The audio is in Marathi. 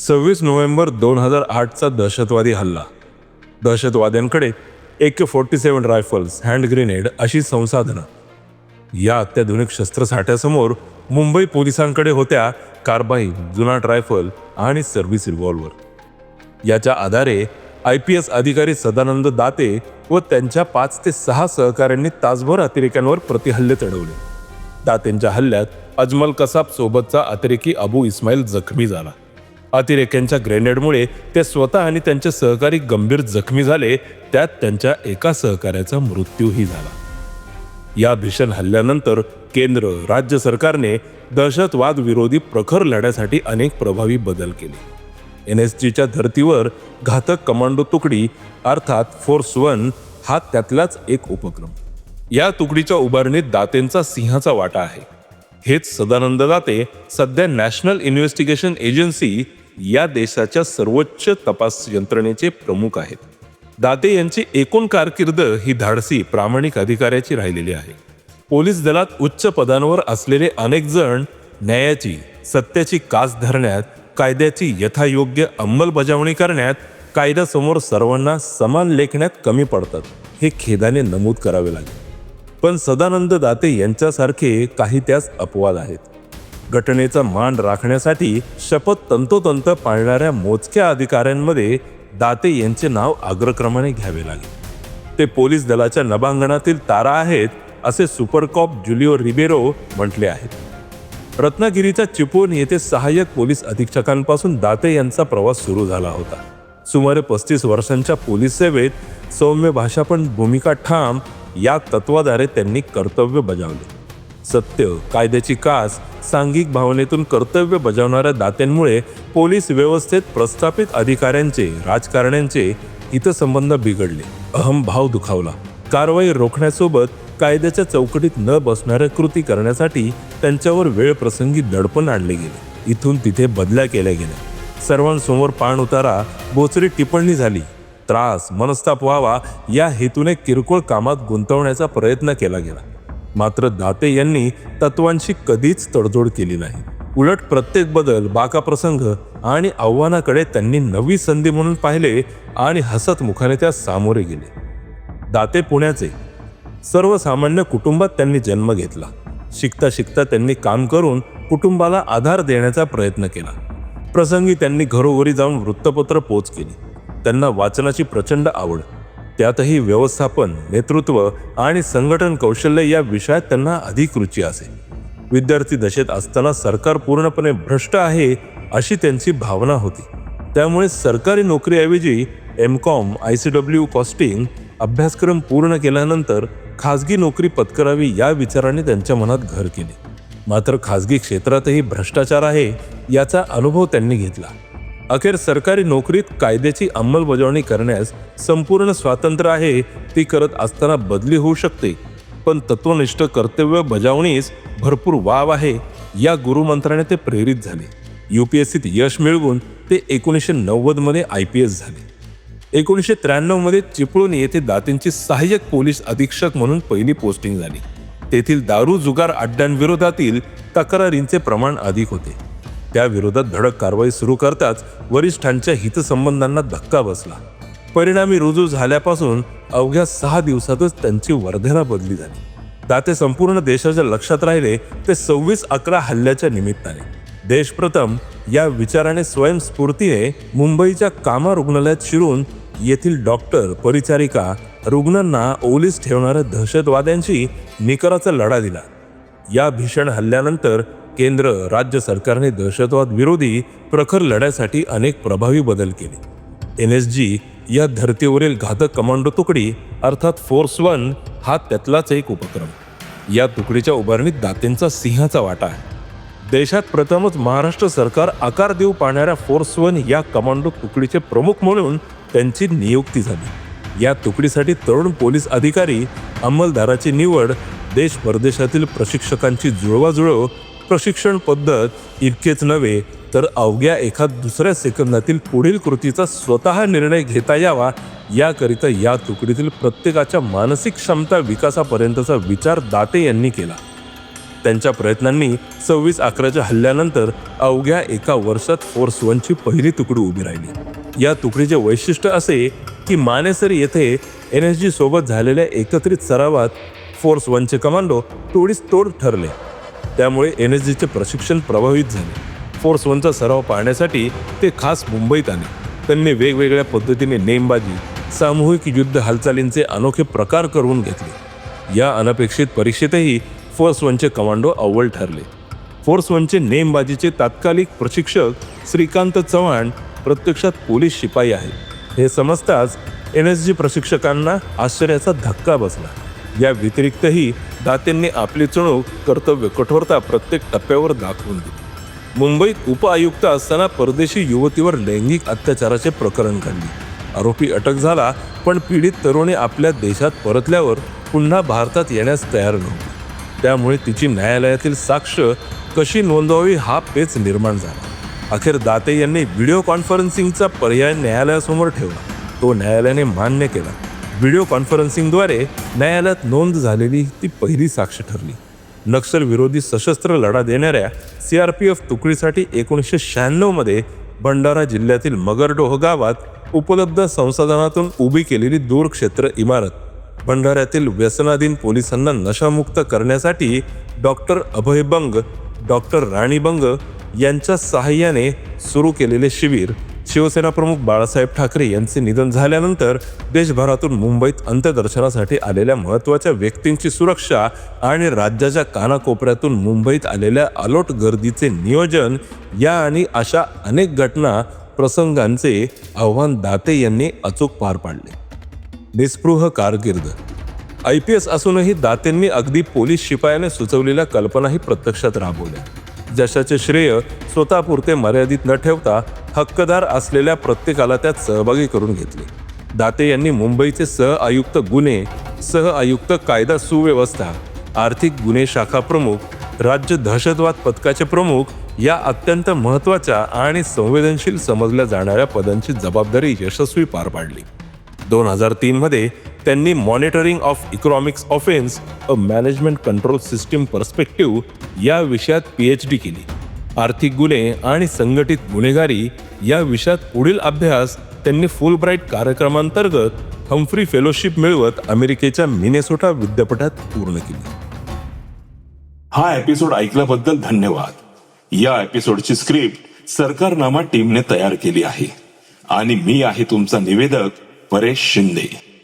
सव्वीस नोव्हेंबर दोन हजार आठचा दहशतवादी हल्ला. दहशतवाद्यांकडे A K forty seven rifles hand grenade अशी संसाधनं. या अत्याधुनिक शस्त्रसाठ्यासमोर मुंबई पोलिसांकडे होत्या कारबाई जुनाट रायफल आणि सर्व्हिस रिव्हॉल्वर. याच्या आधारे आय पी एस अधिकारी सदानंद दाते व त्यांच्या पाच ते सहा सहकाऱ्यांनी तासभर अतिरेक्यांवर प्रतिहल्ले चढवले. दातेंच्या हल्ल्यात अजमल कसाब सोबतचा अतिरेकी अबू इस्माईल जखमी झाला. अतिरेक्यांच्या ग्रेनेडमुळे ते स्वतः आणि त्यांचे सहकारी गंभीर जखमी झाले त्यात त्यांच्या एका सहकार्याचा मृत्यूही झाला. या भीषण हल्ल्यानंतर केंद्र राज्य सरकारने दहशतवाद विरोधी प्रखर लढ्यासाठी अनेक प्रभावी बदल केले. एन एस जीच्या धर्तीवर घातक कमांडो तुकडी अर्थात फोर्स वन हा त्यातलाच एक उपक्रम. या तुकडीच्या उभारणीत दातेंचा सिंहाचा वाटा आहे. हेच सदानंद दाते सध्या नॅशनल इन्व्हेस्टिगेशन एजन्सी या देशाच्या सर्वोच्च तपास यंत्रणेचे प्रमुख आहेत. दाते यांची एकूण कारकीर्द ही धाडसी प्रामाणिक अधिकाऱ्याची राहिलेली आहे. पोलीस दलात उच्च पदांवर असलेले अनेक जण न्यायाची सत्याची कास धरण्यात कायद्याची यथायोग्य अंमलबजावणी करण्यात कायद्यासमोर सर्वांना समान लेखण्यात कमी पडतात हे खेदाने नमूद करावे लागेल. पण सदानंद दाते यांच्यासारखे काही त्यास अपवाद आहेत. घटनेचा मान राखण्यासाठी शपथ तंतोतंत पाळणाऱ्या मोजक्या अधिकाऱ्यांमध्ये दाते यांचे नाव अग्रक्रमाने घ्यावे लागले. ते पोलीस दलाच्या नभांगणातील तारा आहेत असे सुपरकॉप जुलिओ रिबेरो म्हटले आहेत. रत्नागिरीच्या चिपळूण येथे सहाय्यक पोलीस अधीक्षकांपासून दाते यांचा प्रवास सुरू झाला होता. सुमारे पस्तीस वर्षांच्या पोलीस सेवेत सौम्य भाषापण भूमिका ठाम या तत्वाद्वारे त्यांनी कर्तव्य बजावले. सत्य कायद्याची कास सांघिक भावनेतून कर्तव्य बजावणाऱ्या दात्यांमुळे पोलीस व्यवस्थेत प्रस्थापित अधिकाऱ्यांचे राजकारण्यांचे हितसंबंध बिघडले. अहम भाव दुखावला. कारवाई रोखण्यासोबत कायद्याच्या चौकटीत न बसणाऱ्या कृती करण्यासाठी त्यांच्यावर वेळ प्रसंगी दडपण आणले गेले. इथून तिथे बदल्या केल्या गेल्या. सर्वांसमोर पाण उतारा बोचरी टिप्पणी झाली. त्रास मनस्ताप व्हावा या हेतूने किरकोळ कामात गुंतवण्याचा प्रयत्न केला गेला. मात्र दाते यांनी तत्वांशी कधीच तडजोड केली नाही. उलट प्रत्येक बदल बाका प्रसंग आणि आव्हानाकडे त्यांनी नवी संधी म्हणून पाहिले आणि हसत मुखाने त्या सामोरे गेले. दाते पुण्याचे सर्वसामान्य कुटुंबात त्यांनी जन्म घेतला. शिकता शिकता त्यांनी काम करून कुटुंबाला आधार देण्याचा प्रयत्न केला. प्रसंगी त्यांनी घरोघरी जाऊन वृत्तपत्र पोच केली. त्यांना वाचनाची प्रचंड आवड. त्यातही व्यवस्थापन नेतृत्व आणि संघटन कौशल्य या विषयात त्यांना अधिक रुची असे. विद्यार्थी दशेत असताना सरकार पूर्णपणे भ्रष्ट आहे अशी त्यांची भावना होती. त्यामुळे सरकारी नोकरीऐवजी M Com I C W costing अभ्यासक्रम पूर्ण केल्यानंतर खाजगी नोकरी पत्करावी या विचाराने त्यांच्या मनात घर केले. मात्र खाजगी क्षेत्रातही भ्रष्टाचार आहे याचा अनुभव त्यांनी घेतला. अखेर सरकारी नोकरीत कायद्याची अंमलबजावणी करण्यास संपूर्ण स्वातंत्र्य आहे ती करत असताना बदली होऊ शकते. पण तत्वनिष्ठ कर्तव्य बजावणीस भरपूर वाव आहे या गुरुमंत्राने ते प्रेरित झाले. यू पी एस सीत यश मिळवून ते एकोणीसशे नव्वदमध्ये आय पी एस झाले. एकोणीसशे त्र्याण्णवमध्ये चिपळूण येथे दातेंची सहाय्यक पोलीस अधीक्षक म्हणून पहिली पोस्टिंग झाली. तेथील दारू जुगार अड्ड्यांविरोधातील तक्रारींचे प्रमाण अधिक होते. त्या विरोधात धडक कारवाई सुरू करताच वरिष्ठांच्या हितसंबंधांना धक्का बसला. परिणामी रुजू झाल्यापासून अवघ्या सहा दिवसातच त्यांची वर्धना बदली झाली. दाते संपूर्ण देशाच्या लक्षात राहिले ते सव्वीस अकरा हल्ल्याच्या निमित्ताने. देशप्रथम या विचाराने स्वयंस्फूर्तीने मुंबईच्या कामा रुग्णालयात शिरून येथील डॉक्टर परिचारिका रुग्णांना ओलीस ठेवणाऱ्या दहशतवाद्यांशी निकराचा लढा दिला. या भीषण हल्ल्यानंतर केंद्र राज्य सरकारने दहशतवाद विरोधी प्रखर लढ्यासाठी अनेक प्रभावी बदल केले. एन एस जी या धर्तीवरील घातक कमांडो तुकडी अर्थात फोर्स वन हा त्यातलाच एक उपक्रम. या तुकडीच्या उभारणीत दातेंचा सिंहाचा वाटा आहे. देशात प्रथमच महाराष्ट्र सरकार आकार देऊ पाहणाऱ्या फोर्स वन या कमांडो तुकडीचे प्रमुख म्हणून त्यांची नियुक्ती झाली. या तुकडीसाठी तरुण पोलीस अधिकारी अंमलदाराची निवड देश परदेशातील प्रशिक्षकांची जुळवाजुळव प्रशिक्षण पद्धत इतकेच नव्हे तर अवघ्या एखाद दुसऱ्या सेकंदातील पुढील कृतीचा स्वतः निर्णय घेता यावा याकरिता या तुकडीतील प्रत्येकाच्या मानसिक क्षमता विकासापर्यंतचा विचार दाते यांनी केला. त्यांच्या प्रयत्नांनी सव्वीस अकराच्या हल्ल्यानंतर अवघ्या एका वर्षात फोर्स वनची पहिली तुकडी उभी राहिली. या तुकडीचे वैशिष्ट्य असे की मानेसरी येथे एन एस जी सोबत झालेल्या एकत्रित सरावात फोर्स वनचे कमांडो तोडीस तोड ठरले. त्यामुळे एन एस जीचे प्रशिक्षण प्रभावित झाले. फोर्स वनचा सराव पाहण्यासाठी ते खास मुंबईत आले. त्यांनी वेगवेगळ्या पद्धतीने नेमबाजी सामूहिक युद्ध हालचालींचे अनोखे प्रकार करून घेतले. या अनपेक्षित परीक्षेतही फोर्स वनचे कमांडो अव्वल ठरले. फोर्स वनचे नेमबाजीचे तात्कालिक प्रशिक्षक श्रीकांत चव्हाण प्रत्यक्षात पोलीस शिपाई आहेत. हे समजताच एन एस जी प्रशिक्षकांना आश्चर्याचा धक्का बसला. या व्यतिरिक्तही दातेंनी आपली चुणूक कर्तव्य कठोरता प्रत्येक टप्प्यावर दाखवून दिली. मुंबईत उपआयुक्त असताना परदेशी युवतीवर लैंगिक अत्याचाराचे प्रकरण काढले आरोपी अटक झाला पण पीडित तरुणी आपल्या देशात परतल्यावर पुन्हा भारतात येण्यास तयार नव्हती. त्यामुळे तिची न्यायालयातील साक्ष कशी नोंदवावी हा पेच निर्माण झाला. अखेर दाते यांनी व्हिडिओ कॉन्फरन्सिंगचा पर्याय न्यायालयासमोर ठेवला. तो न्यायालयाने मान्य केला. व्हिडिओ कॉन्फरन्सिंगद्वारे न्यायालयात नोंद झालेली ती पहिली साक्ष ठरली. नक्षलविरोधी सशस्त्र लढा देणाऱ्या सी आर पी एफ तुकडीसाठी एकोणीसशे शहाण्णवमध्ये भंडारा जिल्ह्यातील मगरडोह गावात उपलब्ध संसाधनातून उभी केलेली दूरक्षेत्र इमारत भंडाऱ्यातील व्यसनाधीन पोलिसांना नशामुक्त करण्यासाठी डॉक्टर अभय बंग डॉक्टर राणी बंग यांच्या सहाय्याने सुरू केलेले शिबिर शिवसेना प्रमुख बाळासाहेब ठाकरे यांचे निधन झाल्यानंतर देशभरातून मुंबईत अंत्यदर्शनासाठी आलेल्या महत्त्वाच्या व्यक्तींची सुरक्षा आणि राज्याच्या कानाकोपऱ्यातून मुंबईत आलेल्या अलोट गर्दीचे नियोजन या आणि अशा अनेक घटना प्रसंगांचे आव्हान दाते यांनी अचूक पार पाडले. निस्पृह कारकीर्द. आय पी एस असूनही दातेंनी अगदी पोलीस शिपायाने सुचवलेल्या कल्पनाही प्रत्यक्षात राबवल्या. जशाचे श्रेय स्वतःपुरते मर्यादित न ठेवता हक्कदार असलेल्या प्रत्येकाला त्यात सहभागी करून घेतले. दाते यांनी मुंबईचे सह आयुक्त गुन्हे सह आयुक्त कायदा सुव्यवस्था आर्थिक गुन्हे शाखा प्रमुख राज्य दहशतवाद पथकाचे प्रमुख या अत्यंत महत्त्वाच्या आणि संवेदनशील समजल्या जाणाऱ्या पदांची जबाबदारी यशस्वी पार पाडली. दोन हजार तीनमध्ये त्यांनी monitoring of economics offence a management control system perspective या विषयात पी एच डी केली. आर्थिक गुन्हे आणि संघटित गुन्हेगारी या विषयात पुढील अभ्यास त्यांनी फुलब्राईट कार्यक्रमांतर्गत हम्फ्री फेलोशिप मिळवत अमेरिकेच्या मिनेसोटा विद्यापीठात पूर्ण केली. हा एपिसोड ऐकल्याबद्दल धन्यवाद. या एपिसोडची स्क्रिप्ट सरकारनामा टीमने तयार केली आहे. आणि मी आहे तुमचा निवेदक परेश शिंदे.